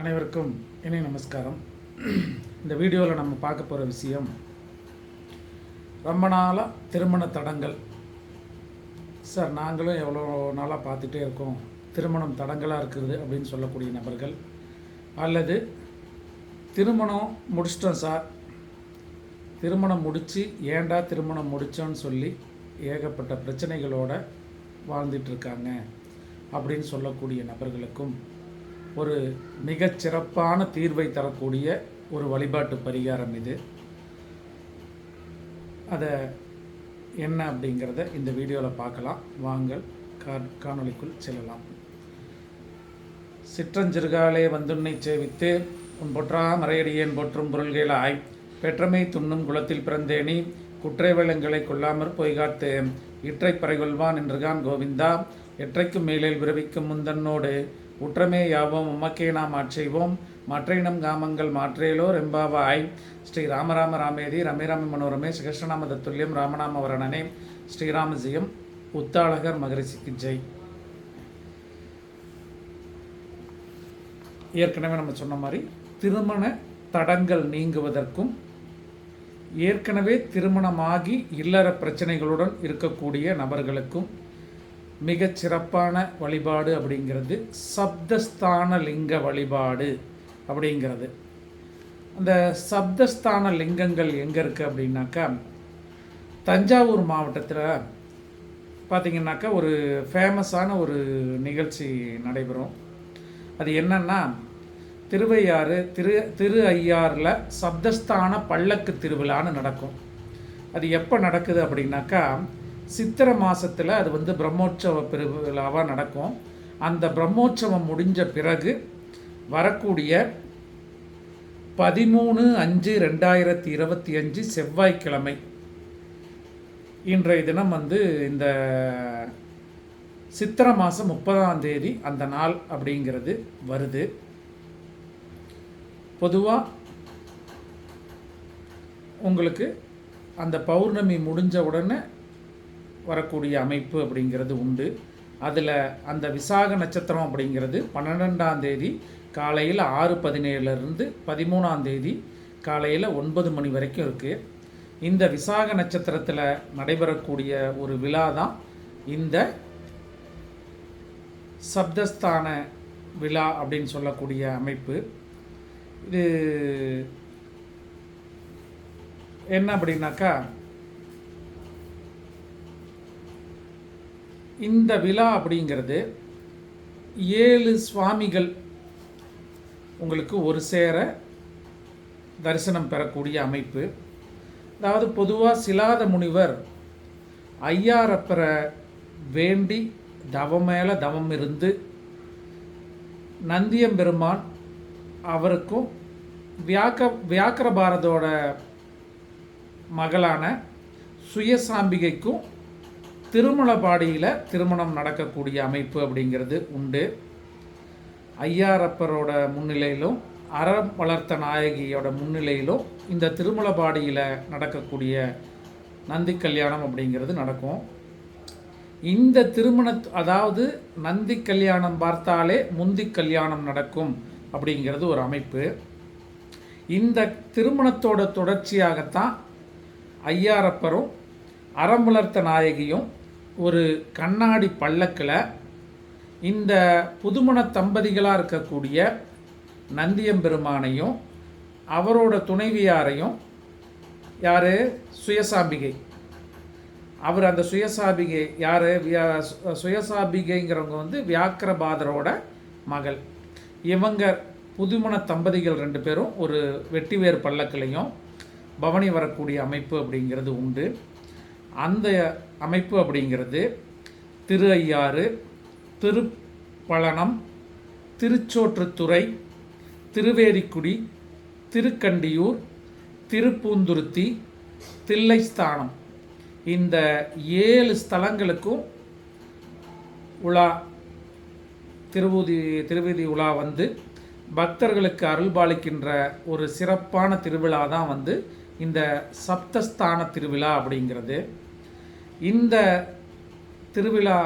அனைவருக்கும் இணை நமஸ்காரம். இந்த வீடியோவில் நம்ம பார்க்க போகிற விஷயம் ரொம்ப நாளாக திருமண தடங்கள். சார் நாங்களும் எவ்வளோ நாளாக பார்த்துட்டே இருக்கோம். திருமணம் தடங்களாக இருக்குது அப்படின்னு சொல்லக்கூடிய நபர்கள். அல்லது திருமணம் முடிச்சிட்டோம் சார். திருமணம் முடித்து ஏன்டா திருமணம் முடித்தோன்னு சொல்லி ஏகப்பட்ட பிரச்சனைகளோடு வாழ்ந்துட்டுருக்காங்க அப்படின்னு சொல்லக்கூடிய நபர்களுக்கும் ஒரு மிகச் சிறப்பான தீர்வை தரக்கூடிய ஒரு வழிபாட்டு பரிகாரம் இது. அதை என்ன அப்படிங்கிறத இந்த வீடியோவில் பார்க்கலாம். வாங்கள் கா காணொளிக்குள் செல்லலாம். சிற்றஞ்சிறுகாலே வந்துன்னை சேவித்து உன் பொற்றா மறையடியேன் போற்றும் பொருள்களாய் பெற்றமை துண்ணும் குலத்தில் பிறந்தேனி குற்றை வெள்ளங்களை கொள்ளாமற் பொய்காத்து இற்றை பறைகொள்வான் என்றுகான் கோவிந்தா எற்றைக்கும் மேலே விரவிக்கும் முந்தன்னோடு உற்றமே யாவோம் உமக்கே நாம் ஆட்செய்வோம் மற்றையினம் காமங்கள் மாற்றேலோ ரெம்பாவாய். ஸ்ரீ ராமராம ராமேதி ரமேராம மனோரமே சிகிருஷ்ணநாம தத்துல்யம் ராமநாம வரணனே ஸ்ரீராமஜியம் உத்தாளகர் மகரிஷிக்கு ஜெய். ஏற்கனவே நம்ம சொன்ன மாதிரி திருமண தடங்கள் நீங்குவதற்கும் ஏற்கனவே திருமணமாகி இல்லற பிரச்சனைகளுடன் இருக்கக்கூடிய நபர்களுக்கும் மிகச் சிறப்பான வழிபாடு அப்படிங்கிறது சப்தஸ்தான லிங்க வழிபாடு அப்படிங்கிறது. அந்த சப்தஸ்தான லிங்கங்கள் எங்கே இருக்குது அப்படின்னாக்கா தஞ்சாவூர் மாவட்டத்தில் பார்த்திங்கனாக்கா ஒரு ஃபேமஸான ஒரு நிகழ்ச்சி நடைபெறும். அது என்னென்னா திருவையாறு திரு திரு ஐயாரில் சப்தஸ்தான பல்லக்கு திருவிழான்னு நடக்கும். அது எப்போ நடக்குது அப்படின்னாக்கா சித்திரை மாதத்தில் அது வந்து பிரம்மோற்சவ பெருவிழாவாக நடக்கும். அந்த பிரம்மோற்சவம் முடிஞ்ச பிறகு வரக்கூடிய பதிமூணு அஞ்சு ரெண்டாயிரத்தி இருபத்தி அஞ்சு செவ்வாய்க்கிழமை. இன்றைய தினம் வந்து இந்த சித்திரை மாதம் முப்பதாம் தேதி அந்த நாள் அப்படிங்கிறது வருது. பொதுவாக உங்களுக்கு அந்த பௌர்ணமி முடிஞ்ச உடனே வரக்கூடிய அமைப்பு அப்படிங்கிறது உண்டு. அதில் அந்த விசாக நட்சத்திரம் அப்படிங்கிறது பன்னிரெண்டாம் தேதி காலையில் ஆறு பதினேழுலேருந்து பதிமூணாம் தேதி காலையில் ஒன்பது மணி வரைக்கும் இருக்குது இந்த விசாக நட்சத்திரத்தில் நடைபெறக்கூடிய ஒரு விழா தான் இந்த சப்தஸ்தான விழா அப்படின்னு சொல்லக்கூடிய அமைப்பு. இது என்ன அப்படின்னாக்கா இந்த விழா அப்படிங்கிறது ஏழு சுவாமிகள் உங்களுக்கு ஒரு சேர தரிசனம் பெறக்கூடிய அமைப்பு. அதாவது பொதுவாக சிலாத முனிவர் ஐயாரப்பரை வேண்டி தவம் மேலே தவம் இருந்து நந்தியம்பெருமான் அவருக்கும் வியாக்க வியாக்கர பாரதோட மகளான சுயசாம்பிகைக்கும் திருமலபாடியில் திருமணம் நடக்கக்கூடிய அமைப்பு அப்படிங்கிறது உண்டு. ஐயாரப்பரோட முன்னிலையிலும் அறம் வளர்த்த நாயகியோட முன்னிலையிலும் இந்த திருமலபாடியில் நடக்கக்கூடிய நந்தி கல்யாணம் அப்படிங்கிறது நடக்கும். இந்த திருமண அதாவது நந்தி கல்யாணம் பார்த்தாலே முந்தி கல்யாணம் நடக்கும் அப்படிங்கிறது ஒரு அமைப்பு. இந்த திருமணத்தோட தொடர்ச்சியாகத்தான் ஐயாரப்பரும் அறம் வளர்த்த நாயகியும் ஒரு கண்ணாடி பல்லக்கில் இந்த புதுமண தம்பதிகளாக இருக்கக்கூடிய நந்தியம்பெருமானையும் அவரோட துணைவியாரையும் யார்? சுயசாம்பிகை. அவர் அந்த சுயசாபிகை யார்? சுயசாபிகைங்கிறவங்க வந்து வியாக்கிரபாதரோட மகள். இவங்க புதுமண தம்பதிகள் ரெண்டு பேரும் ஒரு வெட்டிவேர் பல்லக்கிலையும் பவனி வரக்கூடிய அமைப்பு அப்படிங்கிறது உண்டு. அந்த அமைப்பு அப்படிங்கிறது திரு ஐயாறு திருப்பழனம் திருச்சோற்றுத்துறை திருவேரிக்குடி திருக்கண்டியூர் திருப்பூந்துருத்தி தில்லைஸ்தானம். இந்த ஏழு ஸ்தலங்களுக்கும் உலா திருவூதி திருவீதி உலா வந்து பக்தர்களுக்கு அருள்பாலிக்கின்ற ஒரு சிறப்பான திருவிழா தான் வந்து இந்த சப்தஸ்தான திருவிழா அப்படிங்கிறது. இந்த திருவிழா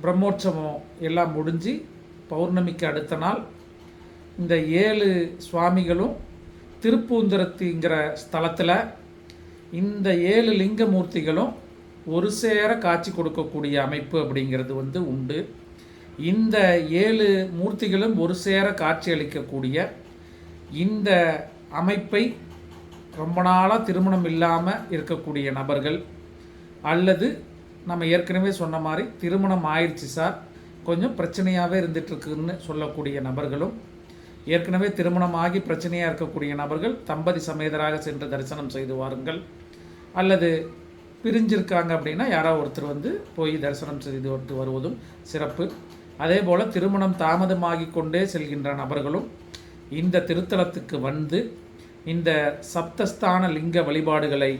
பிரம்மோற்சவம் எல்லாம் முடிஞ்சு பௌர்ணமிக்கு அடுத்த நாள் இந்த ஏழு சுவாமிகளும் திருப்பூந்தரத்திங்கிற ஸ்தலத்தில் இந்த ஏழு லிங்க மூர்த்திகளும் ஒரு சேர காட்சி கொடுக்கக்கூடிய அமைப்பு அப்படிங்கிறது வந்து உண்டு. இந்த ஏழு மூர்த்திகளும் ஒரு சேர காட்சி அளிக்கக்கூடிய இந்த அமைப்பை ரொம்ப நாளாக திருமணம் இல்லாமல் இருக்கக்கூடிய நபர்கள் அல்லது நம்ம ஏற்கனவே சொன்ன மாதிரி திருமணம் ஆயிடுச்சு சார். கொஞ்சம் பிரச்சனையாகவே இருந்துகிட்ருக்குன்னு சொல்லக்கூடிய நபர்களும் ஏற்கனவே திருமணமாகி பிரச்சனையாக இருக்கக்கூடிய நபர்கள் தம்பதி சமேதராக சென்று தரிசனம் செய்து வாருங்கள். அல்லது பிரிஞ்சிருக்காங்க அப்படின்னா யாரோ ஒருத்தர் வந்து போய் தரிசனம் செய்து விட்டு வருவதும் சிறப்பு. அதே போல் திருமணம் தாமதமாகி கொண்டே செல்கின்ற நபர்களும் இந்த திருத்தலத்துக்கு வந்து இந்த சப்தஸ்தான லிங்க வழிபாடுகளை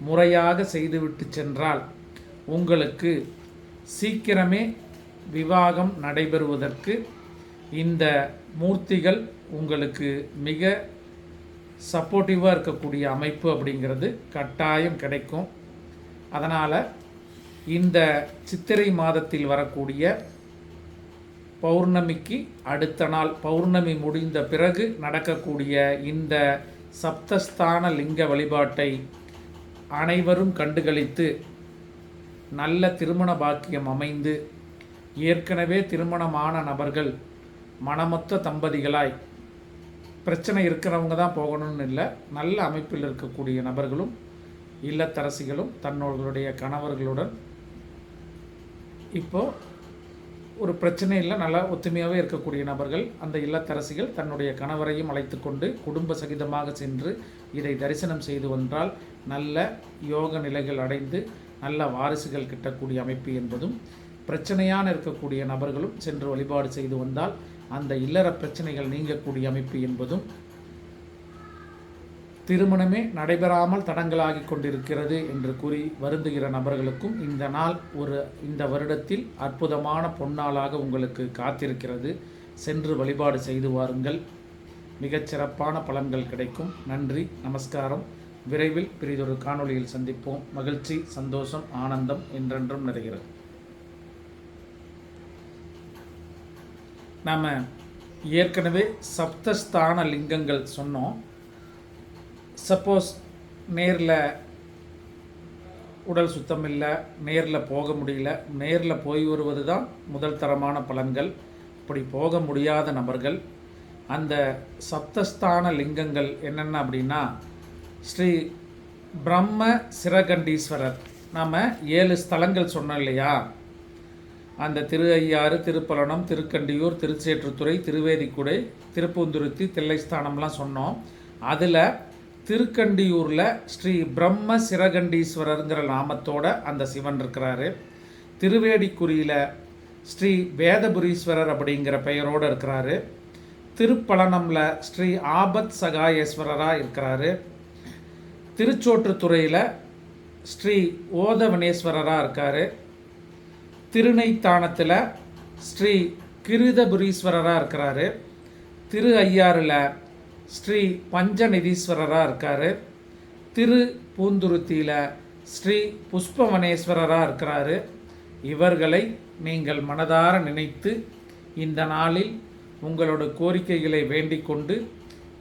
முறையாக செய்துவிட்டு சென்றால் உங்களுக்கு சீக்கிரமே விவாகம் நடைபெறுவதற்கு இந்த மூர்த்திகள் உங்களுக்கு மிக சப்போர்ட்டிவாக இருக்கக்கூடிய அமைப்பு அப்படிங்கிறது கட்டாயம் கிடைக்கும். அதனால் இந்த சித்திரை மாதத்தில் வரக்கூடிய பௌர்ணமிக்கு அடுத்த நாள் பௌர்ணமி முடிந்த பிறகு நடக்கக்கூடிய இந்த சப்தஸ்தான லிங்க வழிபாட்டை அனைவரும் கண்டுகளித்து நல்ல திருமண பாக்கியம் அமைந்து ஏற்கனவே திருமணமான நபர்கள் மனமொத்த தம்பதிகளாய் பிரச்சனை இருக்கிறவங்க தான் போகணும்னு இல்லை. நல்ல அமைப்பில் இருக்கக்கூடிய நபர்களும் இல்லத்தரசிகளும் தன்னோர்களுடைய கணவர்களுடன் இப்போது ஒரு பிரச்சனை இல்லை. நல்லா ஒத்துமையாகவே இருக்கக்கூடிய நபர்கள் அந்த இல்லத்தரசிகள் தன்னுடைய கணவரையும் அழைத்து கொண்டு குடும்ப சகிதமாக சென்று இதை தரிசனம் செய்து வந்தால் நல்ல யோக நிலைகள் அடைந்து நல்ல வாரிசுகள் கிட்டக்கூடிய அமைப்பு என்பதும் பிரச்சனையான இருக்கக்கூடிய நபர்களும் சென்று வழிபாடு செய்து வந்தால் அந்த இல்லற பிரச்சனைகள் நீங்கக்கூடிய அமைப்பு என்பதும் திருமணமே நடைபெறாமல் தடங்களாகி கொண்டிருக்கிறது என்று கூறி வருந்துகிற நபர்களுக்கும் இந்த நாள் ஒரு இந்த வருடத்தில் அற்புதமான பொன்னாளாக உங்களுக்கு காத்திருக்கிறது. சென்று வழிபாடு செய்து வாருங்கள். மிகச்சிறப்பான பலன்கள் கிடைக்கும். நன்றி நமஸ்காரம். விரைவில் பிரிதொரு காணொளியில் சந்திப்போம். மகிழ்ச்சி சந்தோஷம் ஆனந்தம் என்றென்றும் நிறைகிறது. நாம் ஏற்கனவே சப்தஸ்தான லிங்கங்கள் சொன்னோம். சப்போஸ் நேரில் உடல் சுத்தம் இல்லை நேரில் போக முடியல நேரில் போய் வருவது தான் முதல் தரமான பலன்கள். இப்படி போக முடியாத நபர்கள் அந்த சப்தஸ்தான லிங்கங்கள் என்னென்ன அப்படின்னா ஸ்ரீ பிரம்ம சிரகண்டீஸ்வரர் நாம் ஏழு ஸ்தலங்கள் சொன்னோம் இல்லையா? அந்த திரு ஐயாறு திருப்பலனம் திருக்கண்டியூர் திருச்சேற்றுத்துறை திருவேதிக்குடை திருப்பூந்துருத்தி தில்லைஸ்தானம்லாம் சொன்னோம். அதில் திருக்கண்டியூரில் ஸ்ரீ பிரம்ம சிரகண்டீஸ்வரருங்கிற நாமத்தோட அந்த சிவன் இருக்கிறாரு. திருவேடிக்குறியில் ஸ்ரீ வேதபுரீஸ்வரர் அப்படிங்கிற பெயரோடு இருக்கிறாரு. திருப்பலனமில் ஸ்ரீ ஆபத் சகாயேஸ்வரராக இருக்கிறாரு. திருச்சோற்றுத்துறையில் ஸ்ரீ ஓதவனேஸ்வரராக இருக்கார். திருநைத்தானத்தில் ஸ்ரீ கிருதபுரீஸ்வரராக இருக்கிறாரு. திரு ஐயாறில் ஸ்ரீ பஞ்சநிதீஸ்வரராக இருக்கார். திரு பூந்துருத்தியில் ஸ்ரீ புஷ்பவனேஸ்வரராக இருக்கிறாரு. இவர்களை நீங்கள் மனதார நினைத்து இந்த நாளில் உங்களோட கோரிக்கைகளை வேண்டிக் கொண்டு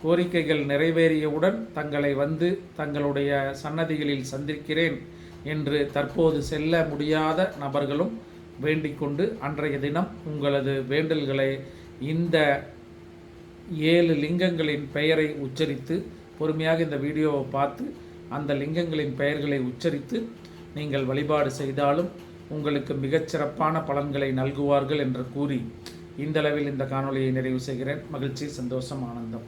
கோரிக்கைகள் நிறைவேறியவுடன் தங்களை வந்து தங்களுடைய சன்னதிகளில் சந்திக்கிறேன் என்று தற்போது செல்ல முடியாத நபர்களும் வேண்டிக்கொண்டு அன்றைய தினம் உங்களது வேண்டல்களை இந்த ஏழு லிங்கங்களின் பெயரை உச்சரித்து பொறுமையாக இந்த வீடியோவை பார்த்து அந்த லிங்கங்களின் பெயர்களை உச்சரித்து நீங்கள் வழிபாடு செய்தாலும் உங்களுக்கு மிகச்சிறப்பான பலன்களை நல்குவார்கள் என்று கூறி இந்தளவில் இந்த காணொலியை நிறைவு செய்கிறேன். மகிழ்ச்சி சந்தோஷம் ஆனந்தம்.